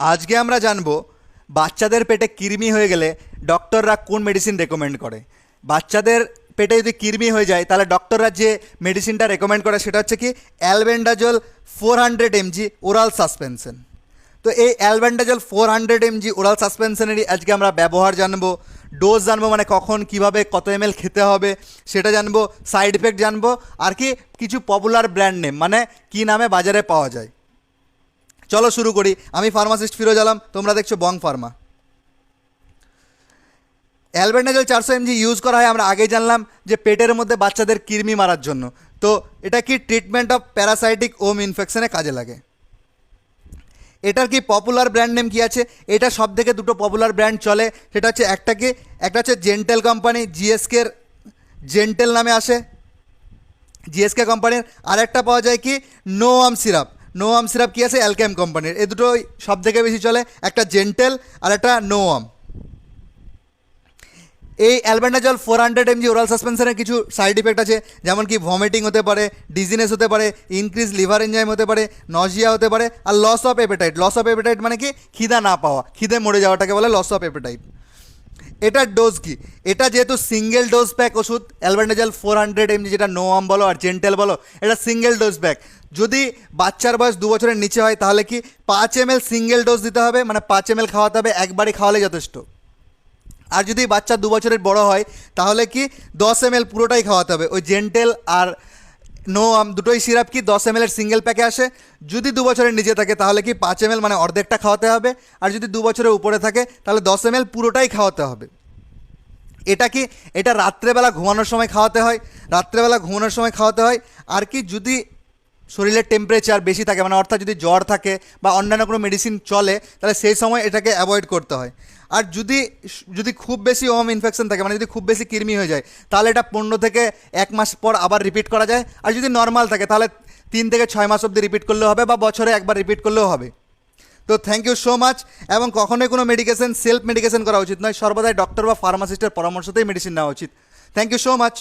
আজকে আমরা জানব, বাচ্চাদের পেটে কৃমি হয়ে গেলে ডক্টররা কোন মেডিসিন রেকমেন্ড করে। বাচ্চাদের পেটে যদি কৃমি হয়ে যায়, তাহলে ডক্টররা যে মেডিসিনটা রেকমেন্ড করে সেটা হচ্ছে কি albendazole four hundred mg oral suspension তো এই albendazole four hundred mg oral সাসপেনশনেরই আজকে আমরা ব্যবহার জানব ডোজ জানব মানে কখন, কীভাবে, কত এম খেতে হবে, সেটা জানব সাইড এফেক্ট জানব, আর কি কিছু পপুলার ব্র্যান্ড নেম মানে কি নামে বাজারে পাওয়া যায়। চলো শুরু করি। আমি ফার্মাসিস্ট ফিরোজ আলম, তোমরা দেখছ বং ফার্মা অ্যালবেন্ডাজল চারশো এমজি ইউজ করা হয়, আমরা আগেই জানলাম যে পেটের মধ্যে বাচ্চাদের কৃমি মারার জন্য। তো এটা কি ট্রিটমেন্ট অফ প্যারাসাইটিক ওম ইনফেকশনে কাজে লাগে? এটার কি পপুলার ব্র্যান্ড নেম কি আছে? এটা সব থেকে দুটো পপুলার ব্র্যান্ড চলে। সেটা হচ্ছে একটা কি? একটা হচ্ছে জেন্টেল কোম্পানি জিএসকের জেন্টেল নামে আসে। জিএসকে কোম্পানির আর একটা পাওয়া যায় কি? No worm syrup no worm syrup কি আছে? অ্যালকেম কোম্পানির। এই দুটোই সব থেকে বেশি চলে। একটা জেন্টেল আর একটা নো আম এই albendazole four hundred mg oral সাসপেনশনের কিছু সাইড ইফেক্ট আছে, যেমন কি ভমিটিং হতে পারে ডিজিনেস হতে পারে ইনক্রিজ লিভার এনজাইম হতে পারে নজিয়া হতে পারে, আর loss of appetite loss of appetite মানে কি? খিদা না পাওয়া। খিদে মরে যাওয়াটাকে বলে লস অফ এপেটাইট এটার ডোজ কি? এটা যেহেতু সিঙ্গেল ডোজ প্যাক ওষুধ অ্যালবেন্ডাজল ফোর হান্ড্রেড এমজি যেটা নো আম বলো আর জেন্টেল বলো, এটা সিঙ্গেল ডোজ প্যাক যদি বাচ্চার বয়স দু বছরের নিচে হয়, তাহলে কি পাঁচ এম সিঙ্গেল ডোজ দিতে হবে? মানে পাঁচ এম খাওয়াতে হবে, একবারই খাওয়ালে যথেষ্ট। আর যদি বাচ্চা দু বছরের বড় হয়, তাহলে কি দশ এম পুরোটাই খাওয়াতে হবে। ওই জেন্টেল আর নো আম, দুটোই সিরাপ কি? দশ এম এর সিঙ্গেল প্যাকে আসে। যদি দু বছরের নিচে থাকে, তাহলে কি পাঁচ এম মানে অর্ধেকটা খাওয়াতে হবে? আর যদি দু বছরের উপরে থাকে, তাহলে দশ এম পুরোটাই খাওয়াতে হবে। এটা কি? এটা রাত্রেবেলা ঘুমানোর সময় খাওয়াতে হয়। রাত্রেবেলা ঘুমানোর সময় খাওয়াতে হয়। আর কি, যদি শরীরের টেম্পারেচার বেশি থাকে মানে অর্থাৎ যদি জ্বর থাকে বা অন্যান্য কোনো মেডিসিন চলে, তাহলে সেই সময় এটাকে অ্যাভয়েড করতে হয়। আর যদি যদি খুব বেশি ওম ইনফেকশন থাকে মানে যদি খুব বেশি কৃমি হয়ে যায়, তাহলে এটা পনেরো থেকে এক মাস পর আবার রিপিট করা যায়। আর যদি নর্মাল থাকে, তাহলে তিন থেকে ছয় মাস অবধি রিপিট করলেও হবে বা বছরে একবার রিপিট করলেও হবে। তো থ্যাংক ইউ সো মাচ এবং কখনোই কোনো মেডিকেশন সেলফ মেডিকেশন করা উচিত নয়। সর্বদাই ডক্টর বা ফার্মাসিস্টের পরামর্শতেই মেডিসিন নেওয়া উচিত। Thank you so much